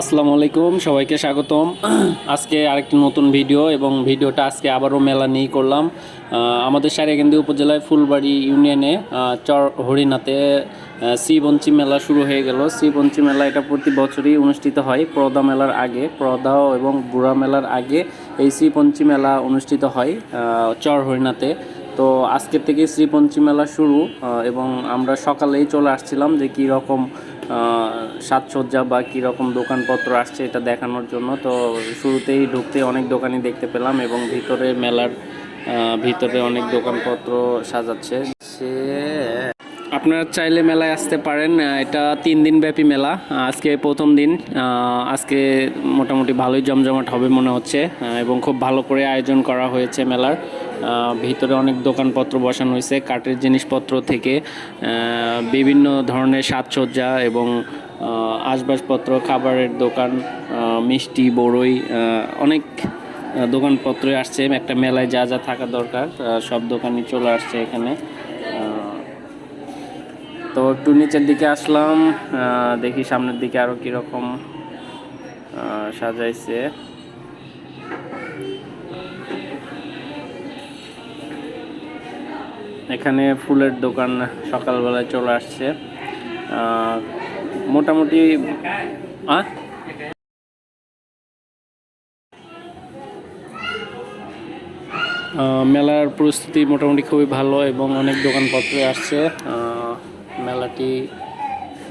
আসসালামু আলাইকুম, সবাইকে স্বাগতম। আজকে আরেকটি নতুন ভিডিও এবং ভিডিওটা আজকে আবারও মেলা নিয়ে করলাম। আমাদের সারিয়াকান্দি উপজেলায় ফুলবাড়ি ইউনিয়নে চর হরিণাতে শ্রীবঞ্চি মেলা শুরু হয়ে গেল। শ্রীবঞ্চি মেলা এটা প্রতি বছরই অনুষ্ঠিত হয়। প্রদা মেলার আগে, প্রদা এবং বুড়া মেলার আগে এই শ্রীপঞ্চী মেলা অনুষ্ঠিত হয় চর হরিণাতে তো আজকের থেকে শ্রীপঞ্চী মেলা শুরু এবং আমরা সকালেই চলে আসছিলাম যে কী রকম সাজসজ্জা বা কী রকম দোকানপত্র আসছে এটা দেখানোর জন্য। তো শুরুতেই ঢুকতে অনেক দোকানই দেখতে পেলাম এবং ভিতরে মেলার ভিতরে অনেক দোকানপত্র সাজাচ্ছে। সে আপনারা চাইলে মেলায় আসতে পারেন। এটা তিন দিন ব্যাপী মেলা। আজকে প্রথম দিন। আজকে মোটামুটি ভালোই জমজমাট হবে মনে হচ্ছে। এবং খুব ভালো করে আয়োজন করা হয়েছে মেলার। ভিতরে অনেক দোকানপত্র বসানো হয়েছে কাঠের জিনিসপত্র থেকে। বিভিন্ন ধরনের সাজসজ্জা এবং আসবাবপত্র খাবারের দোকান মিষ্টি বড়ই অনেক আহ, দোকানপত্র আসছে। একটা মেলায় যা যা থাকা দরকার সব দোকানই চলে আসছে এখানে। তো একটু নিচের দিকে আসলাম দেখি সামনের দিকে আরও কীরকম সাজাইছে। এখানে ফুলের দোকান সকালবেলায় চলে আসছে। মোটামুটি? আহ, মেলার প্রস্তুতি মোটামুটি খুবই ভালো এবং অনেক দোকানপত্র আসছে। মেলাটি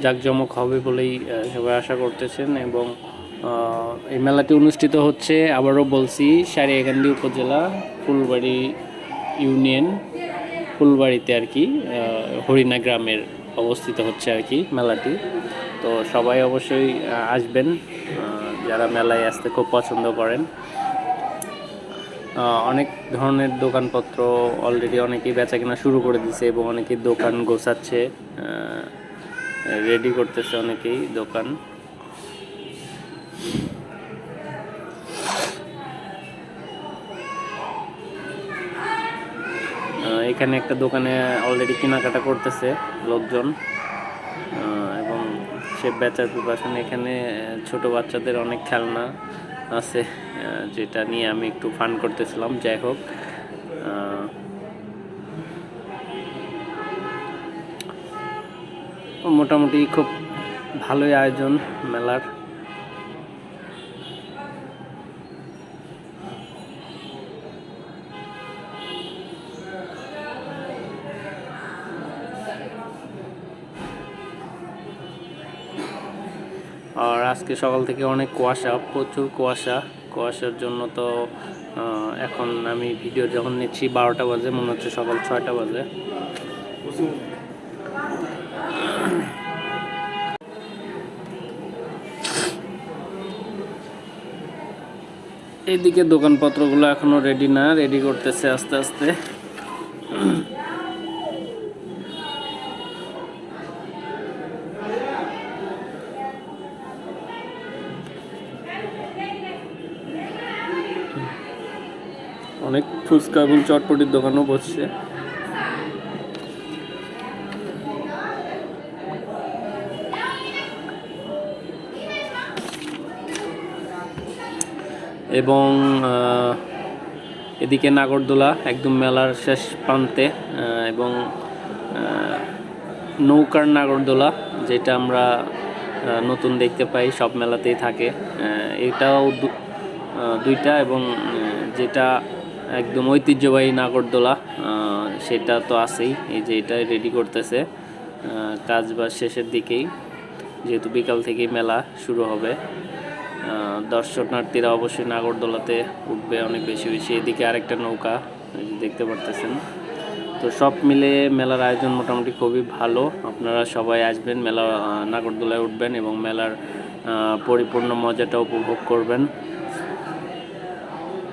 জাঁকজমক হবে বলেই সবাই আশা করতেছেন এবং এই মেলাটি অনুষ্ঠিত হচ্ছে, আবারও বলছি, সারিয়াকান্দি উপজেলা, ফুলবাড়ি ইউনিয়ন, ফুলবাড়িতে আর কি হরিণা গ্রামের অবস্থিত হচ্ছে আর কি মেলাটি। তো সবাই অবশ্যই আসবেন যারা মেলায় আসতে খুব পছন্দ করেন। অনেক ধরনের দোকানপত্র অলরেডি অনেকেই বেচা কেনা শুরু করে দিছে এবং অনেকেই দোকান গোছাচ্ছে রেডি করতেছে অনেকেই দোকান। এখানে একটা দোকানে অলরেডি কেনাকাটা করতেছে লোকজন এবং সে বেচার প্রিপারেশন এখানে ছোট বাচ্চাদের অনেক খেলনা আছে যেটা নিয়ে আমি একটু ফান করতেছিলাম যাই হোক। মোটামুটি খুব ভালোই আয়োজন মেলার। আর আজকে সকাল থেকে অনেক কুয়াশা, প্রচুর কুয়াশা। কুয়াশার জন্য তো এখন আমি ভিডিও যখন নিচ্ছি বারোটা বাজে, মনে হচ্ছে সকাল ছয়টা বাজে। এইদিকে দোকানপত্রগুলো এখনও রেডি না রেডি করতেছে আস্তে আস্তে। অনেক ফুচকা এবং চটপটির দোকানও বসছে। এবং এদিকে নাগরদোলা একদম মেলার শেষ প্রান্তে এবং নৌকার নাগরদোলা, যেটা আমরা নতুন দেখতে পাই, সব মেলাতেই থাকে। এটাও দুইটা এবং যেটা একদম ঐতিহ্যবাহী নাগরদোলা সেটা তো আছেই, এই যে এটা রেডি করতেছে কাজ বাজ শেষের দিকেই, যেহেতু বিকাল থেকেই মেলা শুরু হবে দর্শনার্থীরা অবশ্যই নাগরদোলাতে উঠবে অনেক বেশি বেশি, এদিকে আরেকটা নৌকা দেখতে পারতেছেন। তো সব মিলে মেলার আয়োজন মোটামুটি খুবই ভালো, আপনারা সবাই আসবেন, মেলা নাগরদোলায় উঠবেন এবং মেলার পরিপূর্ণ মজাটা উপভোগ করবেন।